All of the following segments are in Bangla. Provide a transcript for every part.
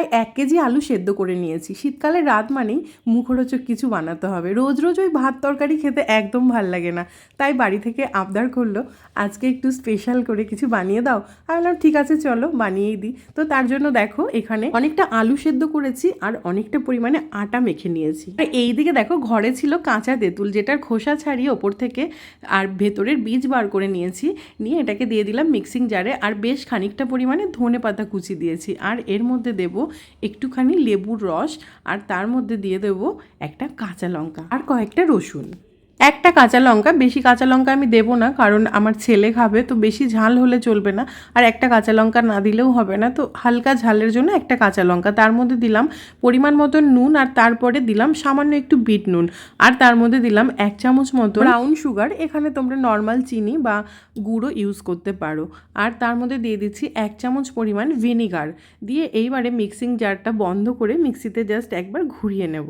প্রায় এক কেজি আলু সেদ্ধ করে নিয়েছি। শীতকালে রাত মানেই মুখরোচক কিছু বানাতে হবে। রোজ রোজ ওই ভাত তরকারি খেতে একদম ভালো লাগে না। তাই বাড়ি থেকে আবদার করল, আজকে একটু স্পেশাল করে কিছু বানিয়ে দাও। আমি বললাম, ঠিক আছে, চলো, বানিয়েই দিই। তো তার জন্য দেখো, এখানে অনেকটা আলু সেদ্ধ করেছি আর অনেকটা পরিমাণে আটা মেখে নিয়েছি। আর এই দিকে দেখো, ঘরে ছিল কাঁচা তেঁতুল, যেটার খোসা ছাড়িয়ে ওপর থেকে আর ভেতরের বীজ বার করে নিয়েছি। নিয়ে এটাকে দিয়ে দিলাম মিক্সিং জারে আর বেশ খানিকটা পরিমাণে ধনে পাতা কুচি দিয়েছি। আর এর মধ্যে দেব একটুখানি লেবুর রস আর তার মধ্যে দিয়ে দেব একটা কাঁচা লঙ্কা আর কয়েকটা রসুন। একটা কাঁচা লঙ্কা, বেশি কাঁচা লঙ্কা আমি দেবো না, কারণ আমার ছেলে খাবে, তো বেশি ঝাল হলে চলবে না। আর একটা কাঁচা লঙ্কা না দিলেও হবে না, তো হালকা ঝালের জন্য একটা কাঁচা লঙ্কা। তার মধ্যে দিলাম পরিমাণ মতো নুন আর তারপরে দিলাম সামান্য একটু বিট নুন। আর তার মধ্যে দিলাম এক চামচ মতো ব্রাউন সুগার এখানে তোমরা নর্মাল চিনি বা গুঁড়ো ইউজ করতে পারো। আর তার মধ্যে দিয়ে দিচ্ছি এক চামচ পরিমাণ ভিনিগার দিয়ে এইবারে মিক্সিং জারটা বন্ধ করে মিক্সিতে জাস্ট একবার ঘুরিয়ে নেব।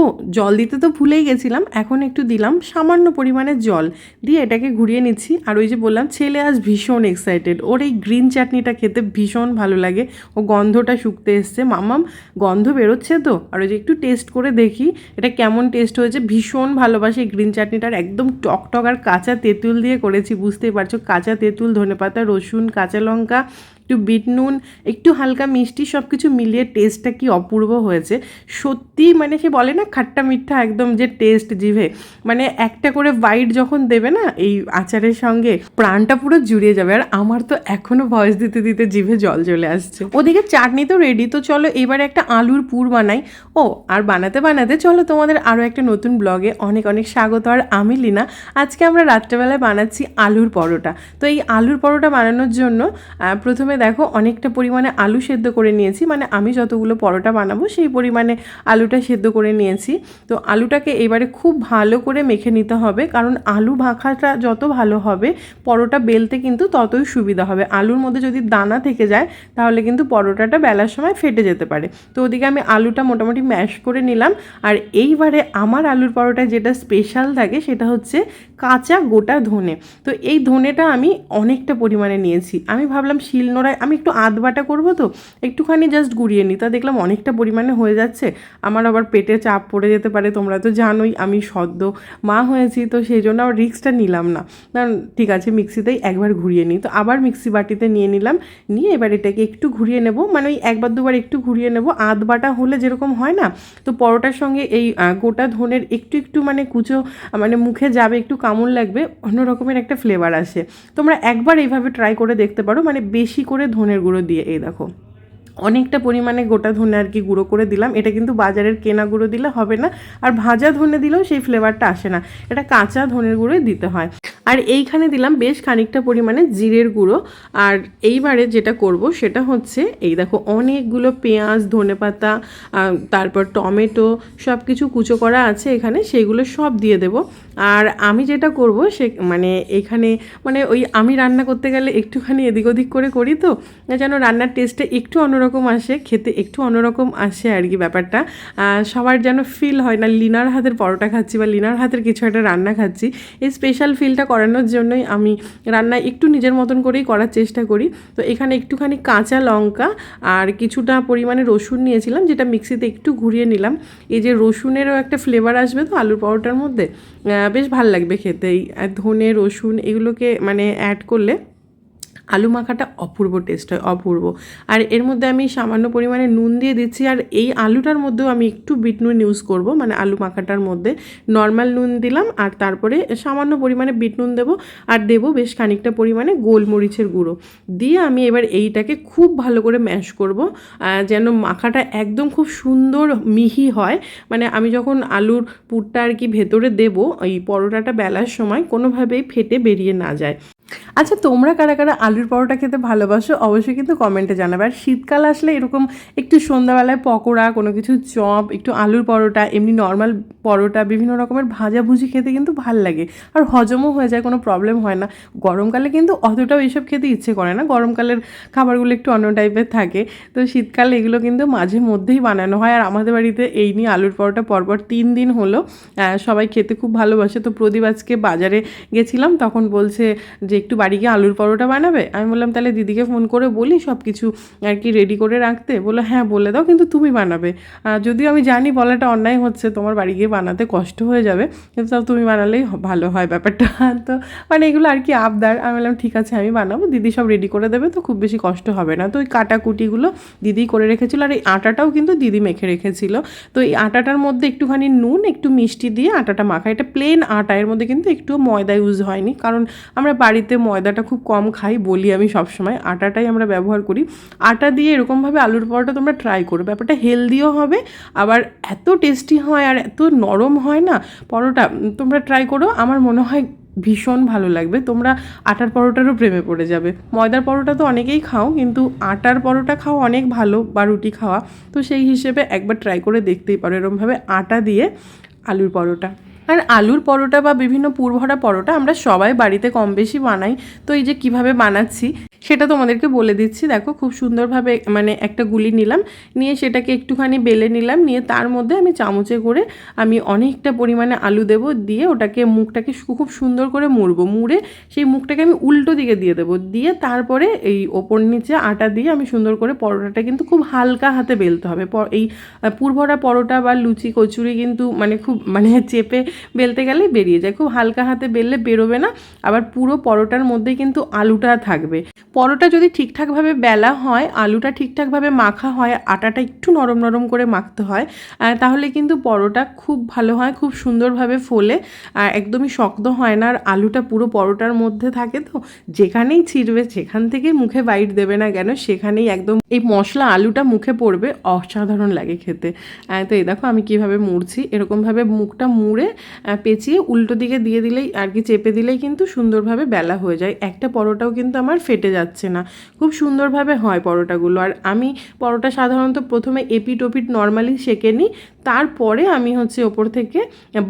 ও, জল দিতে তো ভুলেই গেছিলাম, এখন একটু দিলাম, সামান্য পরিমাণে জল। দিয়ে এটাকে ঘুরিয়ে নিচ্ছি, আর ওই যে বললাম, ছেলে আজ ভীষণ এক্সাইটেড ওর এই গ্রিন চাটনিটা খেতে ভীষণ ভালো লাগে। ও গন্ধটা শুকতে এসছে। মামাম গন্ধ বেরোচ্ছে তো? আর ওই যে একটু টেস্ট করে দেখি, এটা কেমন টেস্ট হয়েছে? ভীষণ ভালোবাসি এই গ্রিন চাটনিটার একদম টকটক আর কাঁচা তেঁতুল দিয়ে করেছি, বুঝতেই পারছ? কাঁচা তেঁতুল, ধনেপাতা, রসুন, কাঁচা লঙ্কা একটু বিট নুন একটু হালকা মিষ্টি সব কিছু মিলিয়ে টেস্টটা কি অপূর্ব হয়েছে। সত্যি মানে সে বলে না খাট্টা মিঠা একদম যে টেস্ট জিভে। মানে একটা করে বাইট যখন দেবে না এই আচারের সঙ্গে প্রাণটা পুরো জুড়িয়ে যাবে। আর আমার তো এখনও ভয়েস দিতে দিতে জিভে জল চলে আসছে। ওদিকে চাটনি তো রেডি তো চলো এবারে একটা আলুর পুর বানাই। ও আর বানাতে বানাতে চলো তোমাদের আরও একটা নতুন ব্লগে অনেক অনেক স্বাগত। আর আমি লিনা আজকে আমরা রাত্রেবেলায় বানাচ্ছি আলুর পরোটা। তো এই আলুর পরোটা বানানোর জন্য আহ, প্রথমে দেখো অনেকটা পরিমাণে আলু সেদ্ধ করে নিয়েছি। মানে আমি যতগুলো পরোটা বানাবো সেই পরিমাণে আলুটা সেদ্ধ করে নিয়েছি। তো আলুটাকে এবারে খুব ভালো করে মেখে নিতে হবে। কারণ আলু ভাখাটা যত ভালো হবে, পরোটা বেলতে কিন্তু ততই সুবিধা হবে। আলুর মধ্যে যদি দানা থেকে যায়, তাহলে কিন্তু পরোটাটা বেলার সময় ফেটে যেতে পারে। তো ওদিকে আমি আলুটা মোটামুটি ম্যাশ করে নিলাম। আর এইবারে আমার আলুর পরোটায় যেটা স্পেশাল থাকে, সেটা হচ্ছে কাঁচা গোটা ধনে। তো এই ধনেটা আমি অনেকটা পরিমাণে নিয়েছি। আমি ভাবলাম শিলনোড়ায় আমি একটু আধ বাটা করব তো, একটুখানি জাস্ট গুঁড়িয়ে নিই। তা দেখলাম অনেকটা পরিমাণে হয়ে যাচ্ছে। আমার আবার পেটে চাপ পড়ে যেতে পারে, তোমরা তো জানোই আমি সদ্য মা হয়েছি, তো সেই জন্য আবার রিক্সটা নিলাম না। না, ঠিক আছে, মিক্সিতেই একবার ঘুরিয়ে নিই। তো আবার মিক্সি বাটিতে নিয়ে নিলাম। নিয়ে এবার এটাকে একটু ঘুরিয়ে নেব। মানে ওই একবার দুবার একটু ঘুরিয়ে নেব। আধ বাটা হলে যেরকম হয় না, তো পরোটার সঙ্গে এই গোটা ধনের একটু একটু মানে কুচো মানে মুখে যাবে একটু কামড় লাগবে অন্য রকমের একটা ফ্লেভার আসে। তোমরা একবার এইভাবে ট্রাই করে দেখতে পারো মানে বেশি করে ধনের গুঁড়ো দিয়ে এই দেখো। অনেকটা পরিমাণে গোটা ধনে আর কি গুঁড়ো করে দিলাম এটা কিন্তু বাজারের কেনা গুঁড়ো দিলে হবে না আর ভাজা ধনে দিলেও সেই ফ্লেভারটা আসে না এটা কাঁচা ধনের গুঁড়োই দিতে হয়। আর এইখানে দিলাম বেশ খানিকটা পরিমাণে জিরের গুঁড়ো আর এইবারে যেটা করব সেটা হচ্ছে এই দেখো অনেকগুলো পেঁয়াজ ধনেপাতা আহ, তারপর টমেটো সব কিছু কুচো করা আছে এখানে সেইগুলো সব দিয়ে দেব। আর আমি যেটা করব, সে মানে এখানে মানে ওই আমি রান্না করতে গেলে একটুখানি এদিক ওদিক করে করি তো, যেন রান্নার টেস্টটা একটু অন্যরকম আসে, খেতে একটু অন্যরকম আসে আর কি ব্যাপারটা। সবার যেন ফিল হয় না, লিনার হাতের পরোটা খাচ্ছি বা লিনার হাতের কিছু একটা রান্না খাচ্ছি, এই স্পেশাল ফিলটা করানোর জন্যই আমি রান্না একটু নিজের মতন করেই করার চেষ্টা করি। তো এখানে একটুখানি কাঁচা লঙ্কা আর কিছুটা পরিমাণে রসুন নিয়েছিলাম, যেটা মিক্সিতে একটু ঘুরিয়ে নিলাম। এই যে রসুনেরও একটা ফ্লেভার আসবে তো আলুর পরোটার মধ্যে বেশ ভালো লাগবে খেতেই। আর ধনে রসুন এগুলোকে মানে অ্যাড করলে আলু মাখাটা অপূর্ব টেস্ট হয়, অপূর্ব। আর এর মধ্যে আমি সামান্য পরিমাণে নুন দিয়ে দিচ্ছি, আর এই আলুটার মধ্যেও আমি একটু বিট নুন ইউজ করব মানে আলু মাখাটার মধ্যে। নর্মাল নুন দিলাম, আর তারপরে সামান্য পরিমাণে বিট নুন দেবো, আর দেবো বেশ খানিকটা পরিমাণে গোলমরিচের গুঁড়ো। দিয়ে আমি এবার এইটাকে খুব ভালো করে ম্যাশ করব যেন মাখাটা একদম খুব সুন্দর মিহি হয়। মানে আমি যখন আলুর পুরটা আর কি ভেতরে দেবো, এই পরোটাটা বেলার সময় কোনোভাবেই ফেটে বেরিয়ে না যায়। আচ্ছা তোমরা কারা কারা আলুর পরোটা খেতে ভালোবাসো, অবশ্যই কিন্তু কমেন্টে জানাবে। আর শীতকাল আসলে এরকম একটু সন্ধ্যাবেলায় পকোড়া, কোনো কিছু চপ, একটু আলুর পরোটা, এমনি নর্মাল পরোটা, বিভিন্ন রকমের ভাজাভুজি খেতে কিন্তু ভালো লাগে। আর হজমও হয়ে যায়, কোনো প্রবলেম হয় না। গরমকালে কিন্তু অতটাও এইসব খেতে ইচ্ছে করে না। গরমকালের খাবারগুলো একটু অন্য টাইপের থাকে। তো শীতকালে এগুলো কিন্তু মাঝে মধ্যেই বানানো হয়। আর আমাদের বাড়িতে এই নিয়ে আলুর পরোটা পরপর তিন দিন হলো। সবাই খেতে খুব ভালোবাসে। তো প্রদীপ আজকে বাজারে গেছিলাম, তখন বলছে যে যে একটু বাড়ি গিয়ে আলুর পরোটা বানাবে? আমি বললাম, তাহলে দিদিকে ফোন করে বলি সব কিছু আর কি রেডি করে রাখতে। বলল হ্যাঁ বলে দাও, কিন্তু তুমি বানাবে। যদিও আমি জানি বলাটা অন্যায় হচ্ছে, তোমার বাড়ি গিয়ে বানাতে কষ্ট হয়ে যাবে, কিন্তু তাও তুমি বানালেই ভালো হয় ব্যাপারটা। তো মানে এগুলো আর কি আবদার। আমি বললাম, ঠিক আছে, আমি বানাবো, দিদি সব রেডি করে দেবে, তো খুব বেশি কষ্ট হবে না। তো ওই কাটাকুটিগুলো দিদি করে রেখেছিল, আর এই আটাটাও কিন্তু দিদি মেখে রেখেছিল। তো এই আটাটার মধ্যে একটুখানি নুন, একটু মিষ্টি দিয়ে আটাটা মাখা। এটা প্লেন আটা, এর মধ্যে কিন্তু একটু ময়দা ইউজ হয়নি, কারণ আমরা বাড়িতে ময়দাটা খুব কম খাই, বলি আমি সবসময়। আটাটাই আমরা ব্যবহার করি। আটা দিয়ে এরকমভাবে আলুর পরোটা তোমরা ট্রাই করো। ব্যাপারটা হেলদিও হবে, আবার এত টেস্টি হয় আর এত নরম হয় না, পরোটা তোমরা ট্রাই করো। আমার মনে হয় ভীষণ ভালো লাগবে। তোমরা আটার পরোটারও প্রেমে পড়ে যাবে। ময়দার পরোটা তো অনেকেই খাও, কিন্তু আটার পরোটা খাওয়া অনেক ভালো বা রুটি খাওয়া। তো সেই হিসেবে একবার ট্রাই করে দেখতেই পারো এরকমভাবে আটা দিয়ে আলুর পরোটা। আর আলুর পরোটা বা বিভিন্ন পুরভরা পরোটা আমরা সবাই বাড়িতে কম বেশি বানাই। তো এই যে কীভাবে বানাচ্ছি সেটা তোমাদেরকে বলে দিচ্ছি। দেখো খুব সুন্দরভাবে মানে একটা গুলি নিলাম। নিয়ে সেটাকে একটুখানি বেলে নিলাম। নিয়ে তার মধ্যে আমি চামচে করে আমি অনেকটা পরিমাণে আলু দেবো। দিয়ে ওটাকে মুখটাকে খুব সুন্দর করে মুড়বো। মুড়ে সেই মুখটাকে আমি উল্টো দিকে দিয়ে দেবো। দিয়ে তারপরে এই ওপর নিচে আটা দিয়ে আমি সুন্দর করে পরোটাটা কিন্তু খুব হালকা হাতে বেলতে হবে। এই আহ, পুরভরা পরোটা বা লুচি কচুরি কিন্তু মানে খুব মানে চেপে বেলতে গেলেই বেরিয়ে যায়। খুব হালকা হাতে বেললে বেরোবে না। আবার পুরো পরোটার মধ্যে কিন্তু আলুটা থাকবে। পরোটা যদি ঠিকঠাকভাবে বেলা হয়, আলুটা ঠিকঠাকভাবে মাখা হয়, আটাটা একটু নরম নরম করে মাখতে হয় তাহলে কিন্তু পরোটা খুব ভালো হয়, খুব সুন্দরভাবে ফোলে। আর একদমই শক্ত হয় না, আর আলুটা পুরো পরোটার মধ্যে থাকে তো, যেখানেই ছিঁড়বে, যেখান থেকে মুখে বাইট দেবে না কেন, সেখানেই একদম এই মশলা আলুটা মুখে পড়বে, অসাধারণ লাগে খেতে। তো এই দেখো আমি কীভাবে মুড়ছি, এরকমভাবে মুখটা মুড়ে পেঁচিয়ে উল্টো দিকে দিয়ে দিলেই, আর কি চেপে দিলেই কিন্তু সুন্দরভাবে বেলা হয়ে যায়। একটা পরোটাও কিন্তু আমার ফেটে যাচ্ছে। না। খুব সুন্দরভাবে হয় পরোটাগুলো। আর আমি পরোটা সাধারণত প্রথমে এপিট ওপিট নর্মালি সেঁকে নিই, তারপরে আমি হচ্ছে ওপর থেকে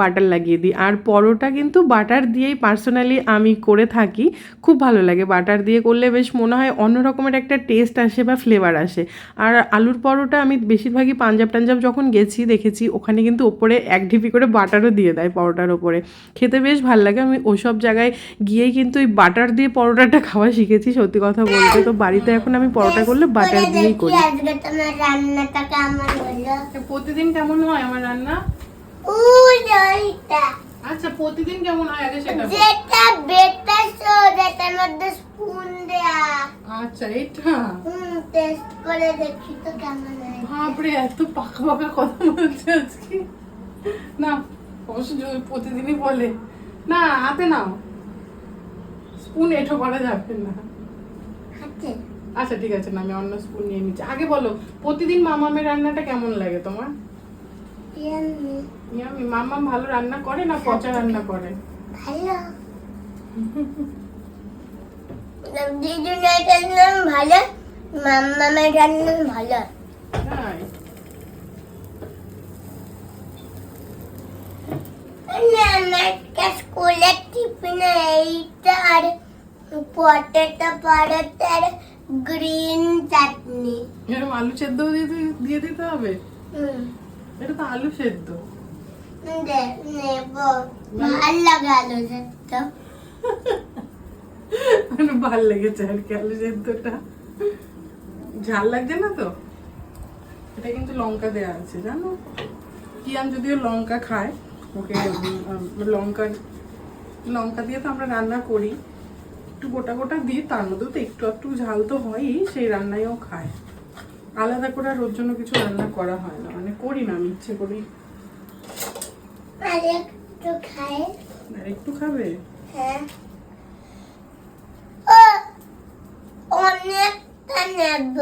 বাটার লাগিয়ে দিই। আর পরোটা কিন্তু বাটার দিয়েই পার্সোনালি আমি করে থাকি। খুব ভালো লাগে বাটার দিয়ে করলে বেশ মনে হয় অন্য রকমের একটা টেস্ট আসে বা ফ্লেভার আসে। আর আলুর পরোটা আমি বেশিরভাগই পাঞ্জাব টাঞ্জাব যখন গেছি, দেখেছি, ওখানে কিন্তু ওপরে এক ঢিপি করে বাটারও দিয়ে দেয় পরোটার ওপরে। খেতে বেশ ভালো লাগে। আমি ওসব জায়গায় গিয়েই কিন্তু ওই বাটার দিয়ে পরোটাটা খাওয়া শিখেছি সত্যি কথা বলতে তো বাড়িতে এখন আমি পরোটা করলে বাটার দিয়েই করি। হলো? প্রতিদিন কেমন হয় আমার রান্না? আচ্ছা প্রতিদিন কেমন হয় আগে সেটা যেটা যেটার মধ্যে স্পুন দেয়া। আচ্ছা এটা? হুম টেস্ট করে দেখি তো কেমন হয়। বাপরে এত পাকা পাকা কথা বলছে আজকে। না অবশ্য প্রতিদিনই বলে। না হাতে নাও। স্পুন এঠো করা যাবে না। আচ্ছা ঠিক আছে না আমি অন্য স্পুন নিয়ে নিচ্ছি। আগে বলো প্রতিদিন মামামের রান্নাটা কেমন লাগে তোমার? ইয়ামি। মামাম ভালো রান্না করে না পচা রান্না করে? ভালো। দিদুনের রান্না ভালো মাম্মামের রান্না ভালো তাই না আমার স্কুলের টিফিনে এইটা আর পটেটো পরোটা আর গ্রিন চাটনি এরকম আলু সেদ্ধ দিয়ে দিয়ে দিতে হবে? এটা তো আলু সেদ্ধ। নেব। ভালো লাগে আলু সেদ্ধ। ভালো লেগেছে আর কি আলু সেদ্ধটা। ঝাল লাগছে না তো? এটা কিন্তু লঙ্কা দেওয়া আছে জানো? কিয়ান যদিও লঙ্কা খায় ওকে লঙ্কা লঙ্কা দিয়ে তো আমরা রান্না করি একটু গোটা গোটা দিই তার মধ্যেও তো একটু একটু ঝাল তো হয়ই সেই রান্নায়ও খায়। আলাদা করে আর ওর জন্য কিছু রান্না করা হয় না মানে করি না আমি ইচ্ছে করি আর একটু খাবে? হ্যাঁ। অনেকটা নেব।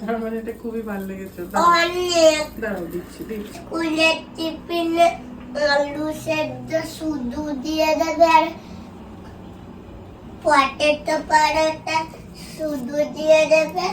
তার মানে এটা খুবই ভালো লেগেছে। দাঁড়াও, অনেক। দাঁড়াও দিচ্ছি দিচ্ছি। স্কুলের টিফিনে আলু সেদ্ধ শুধু দিয়ে দেবে আর পটেটো পরোটা শুধু দিয়ে দেবে।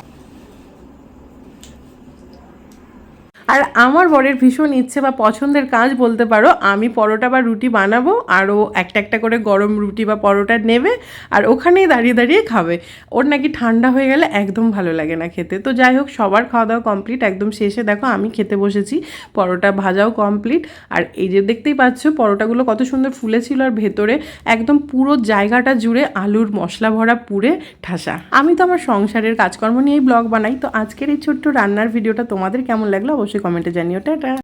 আর আমার বরের ভীষণ ইচ্ছে বা পছন্দের কাজ বলতে পারো, আমি পরোটা বা রুটি বানাবো আরও একটা একটা করে গরম রুটি বা পরোটা নেবে, আর ওখানেই দাঁড়িয়ে দাঁড়িয়ে খাবে। ওর নাকি ঠান্ডা হয়ে গেলে একদম ভালো লাগে না খেতে। তো যাই হোক, সবার খাওয়া দাওয়া কমপ্লিট একদম শেষে দেখো আমি খেতে বসেছি, পরোটা ভাজাও কমপ্লিট আর এই যে দেখতেই পাচ্ছ পরোটাগুলো কত সুন্দর ফুলেছিল, আর ভেতরে একদম পুরো জায়গাটা জুড়ে আলুর মশলা ভরা পুরে ঠাসা। আমি তো আমার সংসারের কাজকর্ম নিয়েই ব্লগ বানাই, তো আজকের এই ছোট্ট রান্নার ভিডিওটা তোমাদের কেমন লাগল অবশ্যই কমেন্টে জানিও টাটা।